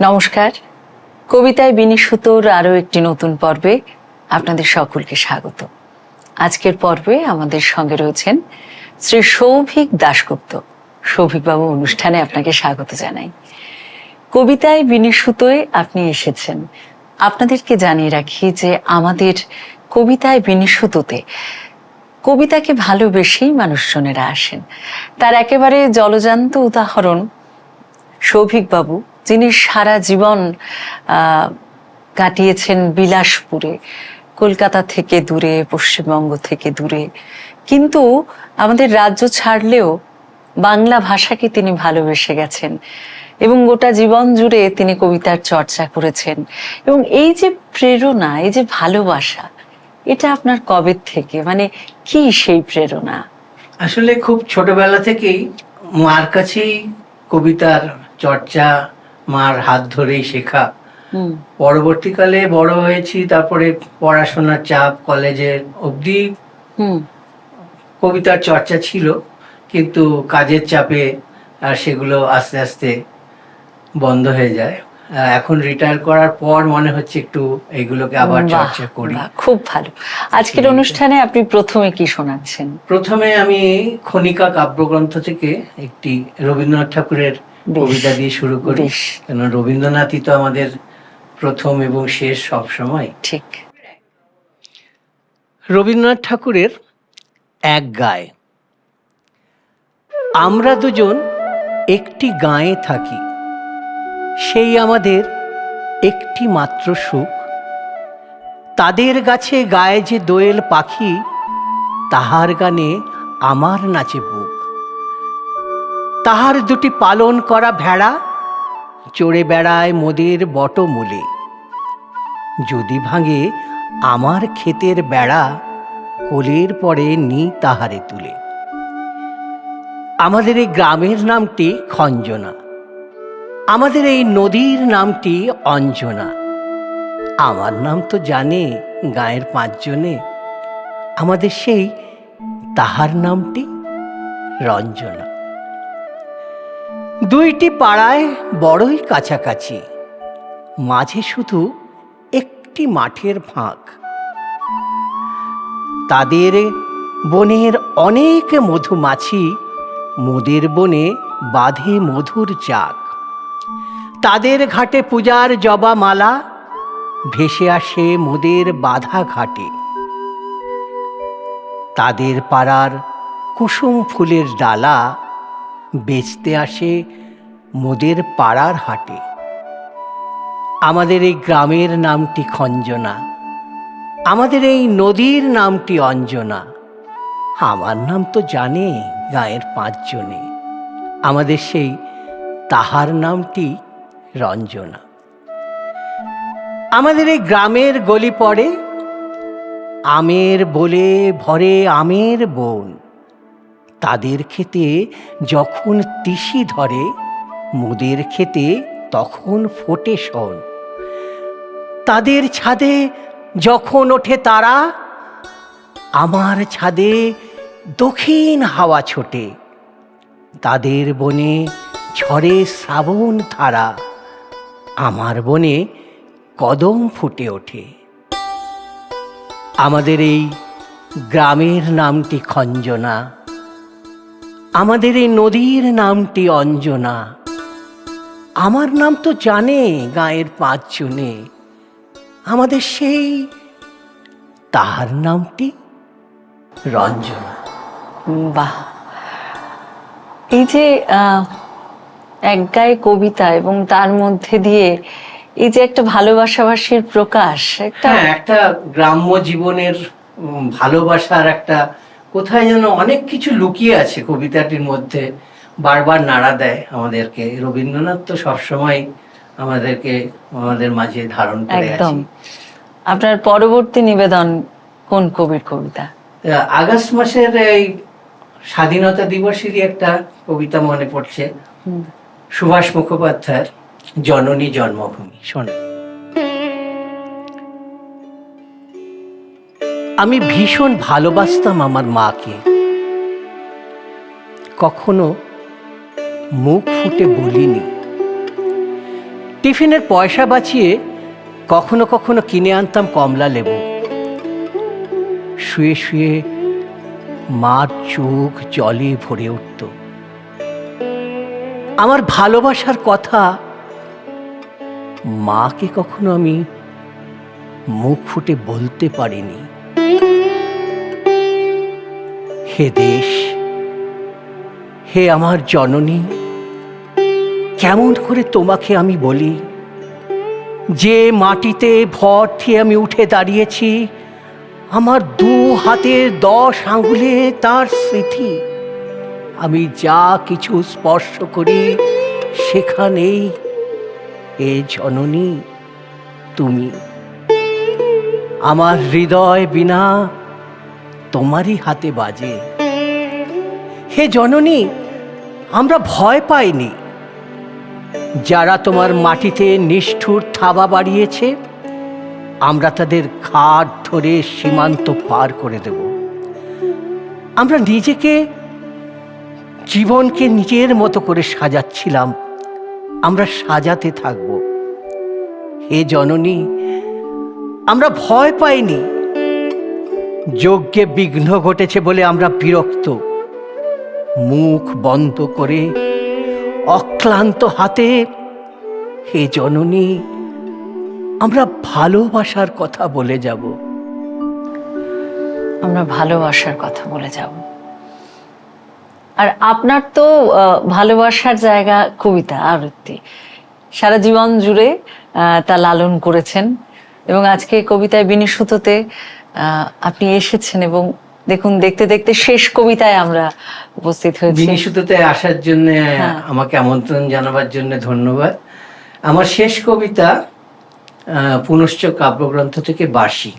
নমস্কার। কবিতায় বিনিশুতোর আরও একটি নতুন পর্বে আপনাদের সকলকে স্বাগত। আজকের পর্বে আমাদের সঙ্গে রয়েছেন শ্রী সৌভিক দাশগুপ্ত। সৌভিকবাবু অনুষ্ঠানে আপনাকে স্বাগত জানাই। কবিতায় বিনিশুতোয় আপনি এসেছেন। আপনাদেরকে জানিয়ে রাখি যে আমাদের কবিতায় বিনিশুতোতে কবিতাকে ভালোবেসেই মানুষজনেরা আসেন। তার একেবারে জলজান্ত উদাহরণ সৌভিকবাবু যিনি সারা জীবন কাটিয়েছেন বিলাসপুরে, কলকাতা থেকে দূরে, পশ্চিমবঙ্গ থেকে দূরে। কিন্তু আমাদের রাজ্য ছাড়লেও বাংলা ভাষাকে তিনি ভালোবেসে গেছেন এবং গোটা জীবন জুড়ে তিনি কবিতার চর্চা করেছেন। এবং এই যে প্রেরণা, এই যে ভালোবাসা, এটা আপনার কবে থেকে? মানে কি সেই প্রেরণা? আসলে খুব ছোটবেলা থেকেই মার কাছেই কবিতার চর্চা মার হাত ধরেই শেখা। পরবর্তীকালে বড় হয়েছি তারপরে পড়াশোনার চাপ কলেজের অবধি হুম। কবিতার চর্চা ছিল কিন্তু কাজের চাপে আর সেগুলো আস্তে আস্তে বন্ধ হয়ে যায়। এখন রিটায়ার করার পর মনে হচ্ছে একটু এইগুলোকে আবার চর্চা করি। খুব ভালো। আজকের অনুষ্ঠানে আপনি প্রথমে কি শোনাচ্ছেন? প্রথমে আমি খনিকা কাব্যগ্রন্থ থেকে একটি রবীন্দ্রনাথ ঠাকুরের কবিতা দিয়ে শুরু করি। কেন রবীন্দ্রনাথই তো আমাদের প্রথম এবং শেষ সব সময় ঠিক। রবীন্দ্রনাথ ঠাকুরের এক গায়ে। আমরা দুজন একটি গায়ে থাকি। সেই আমাদের একটি মাত্র সুখ। তাদের গাছে গায়ে যে দোয়েল পাখি তাহার গানে আমার নাচে বুক। তাহার দুটি পালন করা ভেড়া, চড়ে বেড়ায় মোদের বটমূলে। যদি ভাঙে আমার ক্ষেতের বেড়া, কোলের পরে নি তাহারে তুলে। আমাদের এই গ্রামের নামটি খঞ্জনা। আমাদের এই নদীর নামটি অঞ্জনা। আমার নাম তো জানে গায়ের পাঁচজনে। আমাদের সেই তাহার নামটি রঞ্জনা। দুইটি পাড়ায় বড়ই কাছাকাছি, মাঝে শুধু একটি মাঠের ফাঁক। তাদের বনের অনেক মধুমাছি মোদের বনে বাঁধে মধুর চাক। তাদের ঘাটে পূজার জবা মালা ভেসে আসে মোদের বাধা ঘাটে। তাদের পাড়ার কুসুম ফুলের ডালা বেচতে আসে মোদের পাড়ার হাটে। আমাদের এই গ্রামের নামটি খঞ্জনা। আমাদের এই নদীর নামটি অঞ্জনা। আমার নাম তো জানে গায়ের পাঁচজনে। আমাদের সেই তাহার নামটি রঞ্জনা। আমাদের এই গ্রামের গলি পড়ে আমের বলে ভরে আমের বন। তাদের খেতে যখন তিসি ধরে, মোদের খেতে তখন ফোটে শোন। তাদের ছাদে যখন ওঠে তারা, আমার ছাদে দক্ষিণ হাওয়া ছোটে। তাদের বনে ঝড়ে শ্রাবণ ধারা আমার বনে কদম ফুটে ওঠে। আমাদের এই গ্রামের নামটি খঞ্জনা। আমাদের এই নদীর নামটি অঞ্জনা। আমার নাম তো জানে গায়ের পাঁচজনে। আমাদের সেই তাহার নামটি রঞ্জনা। বাহ। এই যে আহ, এক গায়ে কবিতা এবং তার মধ্যে দিয়ে এই যে একটা ভালোবাসাবাসীর প্রকাশ একটা হ্যাঁ একটা গ্রাম্য জীবনের ভালোবাসার একটা কোথায় যেন অনেক কিছু লুকিয়ে আছে কবিতাটির মধ্যে। বারবার নাড়া দেয় আমাদেরকে। রবীন্দ্রনাথ তো সবসময় আমাদেরকে আমাদের মাঝে ধারণ করে একদম। আপনার পরবর্তী নিবেদন কোন কবির কবিতা? আগস্ট মাসের এই স্বাধীনতা দিবসেরই একটা কবিতা মনে পড়ছে। সুভাষ মুখোপাধ্যায়ের জননী জন্মভূমি। শোন আমি ভীষণ ভালোবাসতাম আমার মাকে। কখনো মুখ ফুটে বলিনি। টিফিনের পয়সা বাঁচিয়ে কখনো কখনো কিনে আনতাম কমলা লেবু। শুয়ে শুয়ে মার চোখ জলে ভরে উঠত। আমার ভালোবাসার কথা মাকে কখনো আমি মুখ ফুটে বলতে পারিনি। হে দেশ, হে আমার জননী, কেমন করে তোমাকে আমি বলি? যে মাটিতে ভর দিয়ে আমি উঠে দাঁড়িয়েছি, আমার দু হাতের দশ আঙ্গুলে তার স্মৃতি। আমি যা কিছু স্পর্শ করি, সেখানেই এ জননী, তুমি। আমার হৃদয় বিনা তোমারই হাতে বাজে। হে জননী, আমরা ভয় পাইনি। যারা তোমার মাটিতে নিষ্ঠুর থাবা বাড়িয়েছে, আমরা তাদের খাট ধরে সীমান্ত পার করে দেব। আমরা নিজেকে, জীবনকে নিজের মতো করে সাজাচ্ছিলাম। আমরা সাজাতে থাকব। হে জননী, আমরা ভয় পাইনি। যজ্ঞে বিঘ্ন ঘটেছে বলে আমরা বিরক্ত। মুখ বন্ধ করে অক্লান্ত হাতে হে জননী, আমরা ভালোবাসার কথা বলে যাব। আমরা ভালোবাসার কথা বলে যাব। আর আপনার তো ভালোবাসার জায়গা কবিতা, আবৃত্তি। সারা জীবন জুড়ে তা লালন করেছেন এবং আজকে কবিতায় বিনিশুততে আপনি এসেছেন এবং দেখুন দেখতে দেখতে শেষ কবিতায় আমরা উপস্থিত হয়েছি। বিনিশুদ্ধতে আসার জন্য হ্যাঁ। আমাকে আমন্ত্রণ জানাবার জন্য ধন্যবাদ। আমার শেষ কবিতা পুনশ্চ কাব্যগ্রন্থ থেকে বাসি।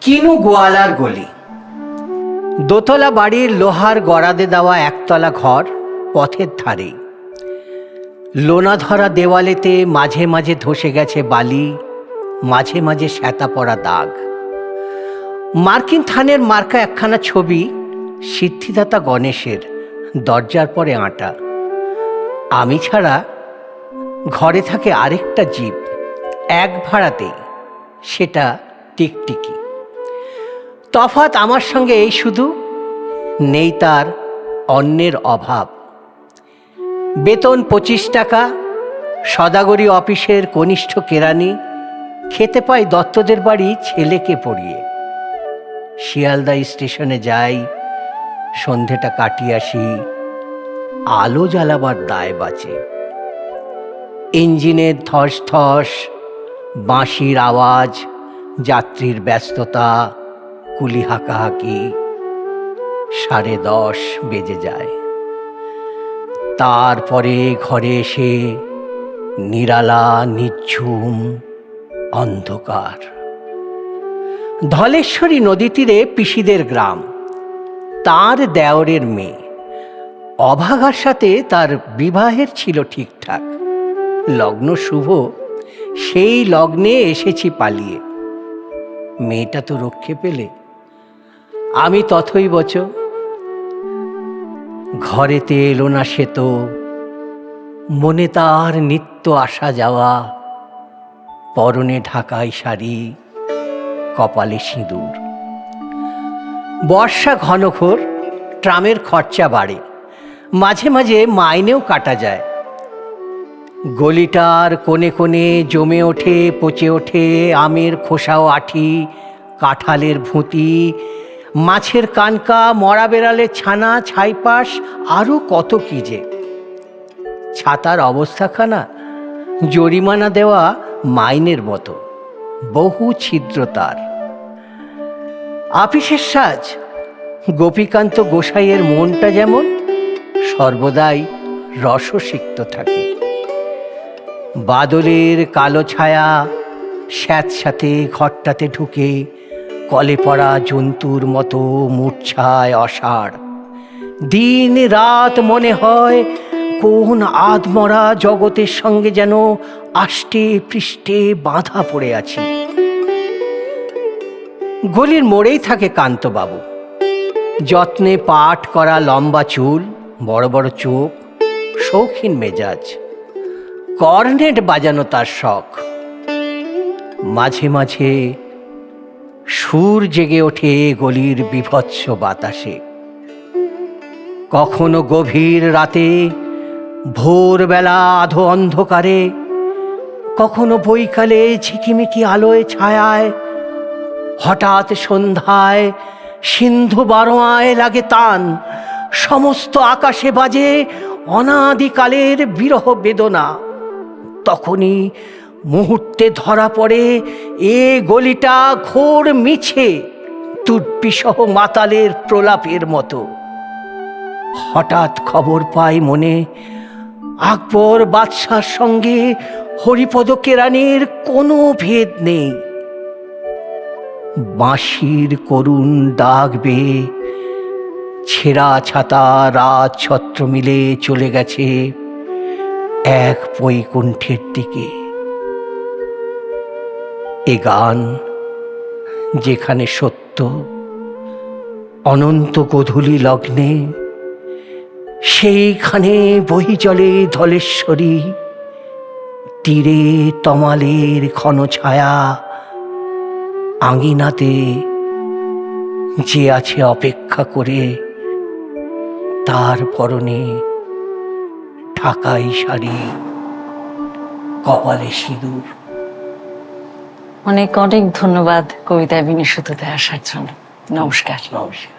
কিনু গোয়ালার গলি। দোতলা বাড়ির লোহার গড়াদে দেওয়া একতলা ঘর পথের ধারে। লোনা ধরা দেওয়ালেতে মাঝে মাঝে ধসে গেছে বালি। মাঝে মাঝে শ্যাতা পড়া দাগ। মার্কিন থানের মার্কা একখানা ছবি সিদ্ধিদাতা গণেশের দরজার পরে আঁটা। আমি ছাড়া ঘরে থাকে আরেকটা জীব, এক ভাড়াতে সেটা টিকটিকি। তফাত আমার সঙ্গে এই শুধু, নেই তার অন্যের অভাব। বেতন পঁচিশ টাকা, সদাগরি অফিসের কনিষ্ঠ কেরানি খেতে পাই দত্তদের বাড়ি ছেলেকে পড়িয়ে। শিয়ালদা স্টেশনে যাই, সন্ধেটা কাটিয়ে আসি, আলো জ্বালাবার দায় বাঁচে। ইঞ্জিনের ধস ধস বাঁশির আওয়াজ, যাত্রীর ব্যস্ততা, কুলি হাঁকাহাঁকি, সাড়ে দশ বেজে যায়। তারপরে ঘরে এসে নিরালা, নিঝুম অন্ধকার। ধলেশ্বরী নদী তীরে পিসিদের গ্রাম। তার দেওরের মেয়ে। অভাগার সাথে তার বিবাহের ছিল ঠিকঠাক। লগ্ন শুভ, সেই লগ্নে এসেছি পালিয়ে। মেয়েটা তো রক্ষে পেলে। আমি তথই বচ ঘরেতে এলো না সে তো। মনে তার নিত্য আসা যাওয়া। পরনে ঢাকায় শাড়ি, কপালে সিঁদুর। বর্ষা ঘনঘোর, ট্রামের খরচা বাড়ে। মাঝে মাঝে মাইনেও কাটা যায়। গলিটার কোণে কোণে জমে ওঠে, পচে ওঠে আমের খোসাও আঠি, কাঁঠালের ভুঁতি। মাছের কানকা, মরা বেড়ালের ছানা, ছাইপাশ আরও কত কি যে। ছাতার অবস্থাখানা, জরিমানা দেওয়া মাইনের মতো, বহু ছিদ্র তার। আপিসের সাজ, গোপীকান্ত গোসাইয়ের মনটা যেমন, সর্বদাই রসসিক্ত থাকে। বাদলের কালো ছায়া স্যাঁতস্যাঁতে ঘরটাতে ঢুকে কলে পড়া জন্তুর মতো মূর্ছায় অসাড় দিন রাত মনে হয়, কোন আধমরা জগতের সঙ্গে যেন আষ্টে পৃষ্ঠে বাঁধা পড়ে আছি। গলির মোড়েই থাকে কান্তবাবু। যত্নে পাট করা লম্বা চুল, বড় বড় চোখ, শৌখিন মেজাজ। কর্নেট বাজানো তার শখ। মাঝে মাঝে সুর জেগে ওঠে গলির বিভৎস বাতাসে। কখনো গভীর রাতে ভোরবেলা আধো অন্ধকারে কখনো বৈকালে ঝিকিমিকি আলোয় ছায়ায়, হঠাৎ সন্ধ্যায় সিন্ধু বারোয়ায় লাগে তান, সমস্ত আকাশে বাজে অনাদিকালের বিরহ বেদনা। তখনই মুহূর্তে ধরা পড়ে এ গলিটা ঘোর মিছে তুর্পিসহ মাতালের প্রলাপের মতো। হঠাৎ খবর পাই মনে আকবর বাদশার সঙ্গে হরিপদ কেরানির কোনো ভেদ নেই। বাঁশির করুণ ডাক বেয়ে ছেঁড়া ছাতা রাত ছত্র মিলে চলে গেছে এক বৈকুণ্ঠের দিকে। এ গান যেখানে সত্য, অনন্ত গোধূলি লগ্নে সেইখানে বহি জলে ধলেশ্বরী। তীরে তমালের ঘন ছায়া। আঙিনাতে যে আছে অপেক্ষা করে তার পরনে ঢাকাই শাড়ি কপালে সিঁদুর। অনেক অনেক ধন্যবাদ কবিতায় বিনিশুদ্ধতে আসার জন্য। নমস্কার। নমস্কার।